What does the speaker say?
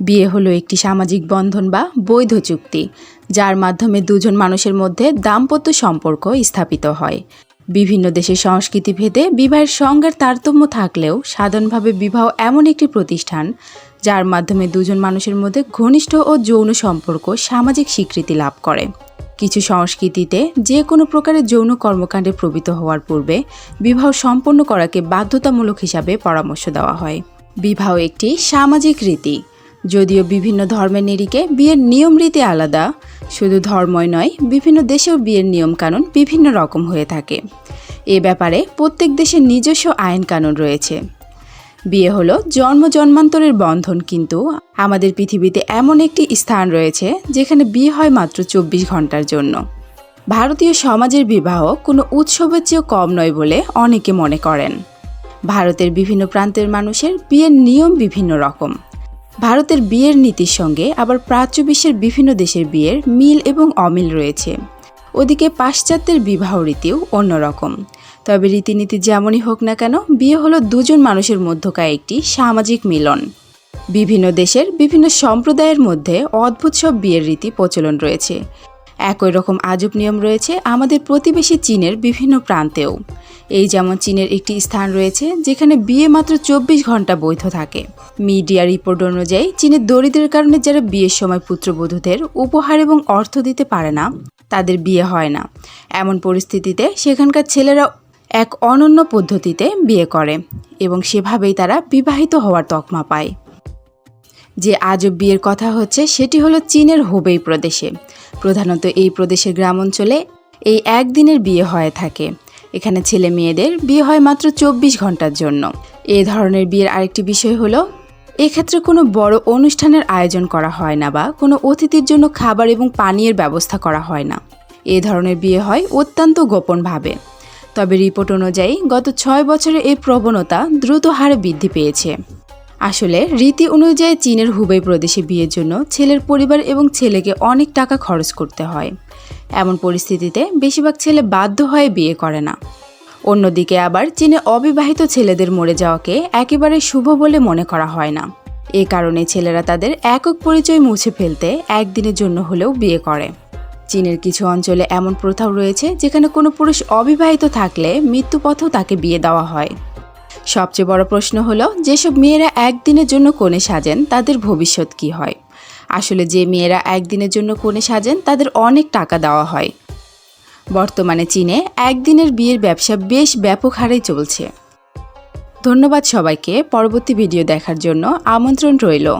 বিয়ে হলো একটি সামাজিক বন্ধন বা বৈধ চুক্তি, যার মাধ্যমে দুজন মানুষের মধ্যে দাম্পত্য সম্পর্ক স্থাপিত হয়। বিভিন্ন দেশের সংস্কৃতি ভেদে বিবাহের সংজ্ঞার তারতম্য থাকলেও সাধারণভাবে বিবাহ এমন একটি প্রতিষ্ঠান, যার মাধ্যমে দুজন মানুষের মধ্যে ঘনিষ্ঠ ও যৌন সম্পর্ক সামাজিক স্বীকৃতি লাভ করে। কিছু সংস্কৃতিতে যে কোনো প্রকারের যৌন কর্মকাণ্ডে প্রবৃত্ত হওয়ার পূর্বে বিবাহ সম্পন্ন করাকে বাধ্যতামূলক হিসাবে পরামর্শ দেওয়া হয়। বিবাহ একটি সামাজিক রীতি যদিও বিভিন্ন ধর্মের নিরিখে বিয়ের নিয়ম রীতি আলাদা, শুধু ধর্মই নয়, বিভিন্ন দেশেও বিয়ের নিয়মকানুন বিভিন্ন রকম হয়ে থাকে। এ ব্যাপারে প্রত্যেক দেশের নিজস্ব আইন কানুন রয়েছে। বিয়ে হলো জন্ম জন্মান্তরের বন্ধন, কিন্তু আমাদের পৃথিবীতে এমন একটি স্থান রয়েছে যেখানে বিয়ে হয় মাত্র চব্বিশ ঘণ্টার জন্য। ভারতীয় সমাজের বিবাহ কোনো উৎসবের চেয়েও কম নয় বলে অনেকে মনে করেন। ভারতের বিভিন্ন প্রান্তের মানুষের বিয়ের নিয়ম বিভিন্ন রকম। ভারতের বিয়ের নীতির সঙ্গে আবার প্রাচ্য বিশ্বের বিভিন্ন দেশের বিয়ের মিল এবং অমিল রয়েছে। ওদিকে পাশ্চাত্যের বিবাহ রীতিও অন্যরকম। তবে রীতিনীতি যেমনই হোক না কেন, বিয়ে হলো দুজন মানুষের মধ্যকার একটি সামাজিক মিলন। বিভিন্ন দেশের বিভিন্ন সম্প্রদায়ের মধ্যে অদ্ভুত সব বিয়ের রীতি প্রচলন রয়েছে। একই রকম আজব নিয়ম রয়েছে আমাদের প্রতিবেশী চীনের বিভিন্ন প্রান্তেও। এই যেমন চীনের একটি স্থান রয়েছে যেখানে বিয়ে মাত্র চব্বিশ ঘণ্টা বৈধ থাকে। মিডিয়া রিপোর্ট অনুযায়ী চীনের দরিদ্রের কারণে যারা বিয়ের সময় পুত্রবধূদের উপহার এবং অর্থ দিতে পারে না, তাদের বিয়ে হয় না। এমন পরিস্থিতিতে সেখানকার ছেলেরা এক অনন্য পদ্ধতিতে বিয়ে করে এবং সেভাবেই তারা বিবাহিত হওয়ার তকমা পায়। যে আজব বিয়ের কথা হচ্ছে সেটি হলো চীনের হোবেই প্রদেশে। প্রধানত এই প্রদেশের গ্রাম অঞ্চলে এই একদিনের বিয়ে হয়ে থাকে। এখানে ছেলে মেয়েদের বিয়ে হয় মাত্র চব্বিশ ঘণ্টার জন্য। এ ধরনের বিয়ের আরেকটি বিষয় হলো, এক্ষেত্রে কোনো বড় অনুষ্ঠানের আয়োজন করা হয় না বা কোনো অতিথির জন্য খাবার এবং পানীয়ের ব্যবস্থা করা হয় না। এ ধরনের বিয়ে হয় অত্যন্ত গোপনভাবে। তবে রিপোর্ট অনুযায়ী গত ছয় বছরে এই প্রবণতা দ্রুত হারে বৃদ্ধি পেয়েছে। আসলে রীতি অনুযায়ী চীনের হুবেই প্রদেশে বিয়ের জন্য ছেলের পরিবার এবং ছেলেকে অনেক টাকা খরচ করতে হয়। এমন পরিস্থিতিতে বেশিরভাগ ছেলে বাধ্য হয়ে বিয়ে করে না। অন্যদিকে আবার চীনে অবিবাহিত ছেলেদের মরে যাওয়াকে একেবারে শুভ বলে মনে করা হয় না। এ কারণে ছেলেরা তাদের একক পরিচয় মুছে ফেলতে একদিনের জন্য হলেও বিয়ে করে। চীনের কিছু অঞ্চলে এমন প্রথাও রয়েছে যেখানে কোনো পুরুষ অবিবাহিত থাকলে মৃত্যুপথেও তাকে বিয়ে দেওয়া হয়। সবচেয়ে বড় প্রশ্ন হলো, যেসব মেয়েরা একদিনের জন্য কোণে সাজেন, তাদের ভবিষ্যৎ কি হয়? আসলে যে মেয়েরা একদিনের জন্য কোণে সাজেন, তাদের অনেক টাকা দেওয়া হয়। বর্তমানে চীনে একদিনের বিয়ের ব্যবসা বেশ ব্যাপক হারে চলছে। ধন্যবাদ সবাইকে, পরবর্তী ভিডিও দেখার জন্য আমন্ত্রণ রইল।